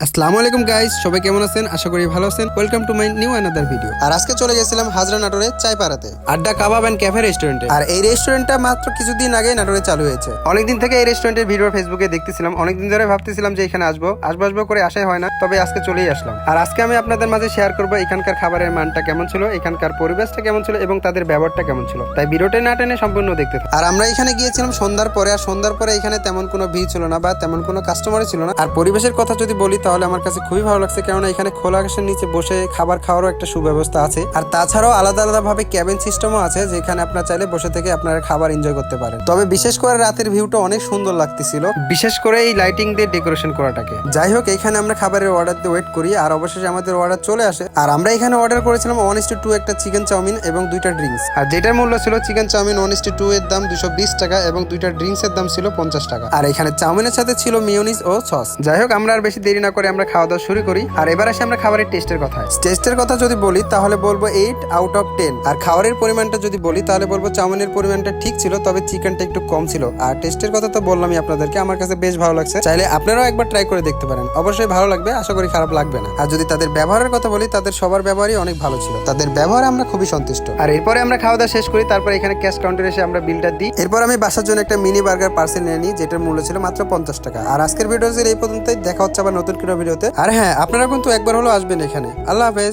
আসসালামু আলাইকুম গাইস সবাই কেমন আছেন? আশা করি ভালো আছেন। Welcome to my new another video আর আজকে চলে গেছিলাম হাজরা নাটোরে চাই পাড়াতে আড্ডা কাবাব অ্যান্ড ক্যাফে রেস্টুরেন্টে আর এই রেস্টুরেন্টটা মাত্র কিছুদিন আগে নাটোরে চালু হয়েছে। অনেকদিন থেকে এই রেস্টুরেন্টের ভিডিও ফেসবুকে দেখতেছিলাম। অনেকদিন ধরে ভাবতেছিলাম যে এখানে আসব। আসব আসব করে আসাই হয় না তবে আজকে চলেই আসলাম। আর আজকে আমি আপনাদের মাঝে শেয়ার করব এখানকার খাবারের মানটা কেমন ছিল এখানকার পরিবেশটা কেমন ছিল এবং তাদের ব্যবহারটা কেমন ছিল। তাই ভিডিওটা না টেনে সম্পূর্ণ দেখতে। আর আমরা এখানে গিয়েছিলাম সন্ধ্যার পরে আর সন্ধ্যার পরে এখানে তেমন কোনো ভিড় ছিল না বা তেমন কোনো কাস্টমারই ছিল না। আর পরিবেশের কথা যদি বলি তাহলে আমার কাছে খুবই ভালো লাগছে কেননা এখানে খোলা আকাশের নিচে বসে খাবার খাওয়ারও একটা সুব্যবস্থা আছে। আর তাছাড়াও আলাদা আলাদা ভাবে ক্যাবিন সিস্টেমও আছে, যেখানে আপনার চাইলে বসে থেকে আপনারা খাবার এনজয় করতে পারেন। তবে বিশেষ করে রাতের ভিউটা অনেক সুন্দর লাগতেছিল। বিশেষ করে এই লাইটিং দিয়ে ডেকোরেশন করাটাকে। যাই হোক, এখানে আমরা খাবারের অর্ডার দিয়ে ওয়েট করি, আর অবশেষে আমাদের অর্ডার চলে আসে। আর আমরা এখানে অর্ডার করেছিলাম ওয়ান ইস টু একটা চিকেন চাউমিন এবং দুইটা ড্রিঙ্কস আর যেটার মূল্য ছিল chicken chowmein one is two এর দাম দুশো বিশ টাকা এবং দুইটা ড্রিঙ্কস এর দাম ছিল পঞ্চাশ টাকা। আর এখানে চাউমিনের সাথে ছিল মিওনিস ও সস যাই হোক, আমরা আর বেশি দেরি না করে আমরা খাওয়া দাওয়া শুরু করি। আর এবার আসি আমরা খাবারের টেস্টের কথা টেস্টের কথা যদি বলি তাহলে বলব এইট আউট অফ টেন আর খাবারের পরিমাণটা যদি বলি তাহলে বলব চাউমিনের পরিমাণটা ঠিক ছিল তবে চিকেনটা একটু কম ছিল। আর টেস্টের কথা তো বললামই আপনাদেরকে আমার কাছে বেশ ভালো লাগছে। চাইলে আপনারাও একবার ট্রাই করে দেখতে পারেন। অবশ্যই ভালো লাগবে আশা করি খারাপ লাগবে না। আর যদি তাদের ব্যবহারের কথা বলি তাদের সবার ব্যবহারই অনেক ভালো ছিল। তাদের ব্যবহারে আমরা খুবই সন্তুষ্ট। আর এরপরে আমরা খাওয়া দাওয়া শেষ করি তারপর এখানে ক্যাশ কাউন্টারে এসে আমরা বিলটা দিই। এরপর আমি বাসার জন্য একটা মিনি বার্গার পার্সেল নিয়ে নিই যেটার মূল্য ছিল মাত্র পঞ্চাশ টাকা। আর আজকের ভিডিও এই পর্যন্তই দেখা হচ্ছে আবার নতুন কোনো ভিডিওতে। আর হ্যাঁ আপনারা কিন্তু একবার হলো আসবেন এখানে। আল্লাহ হাফেজ।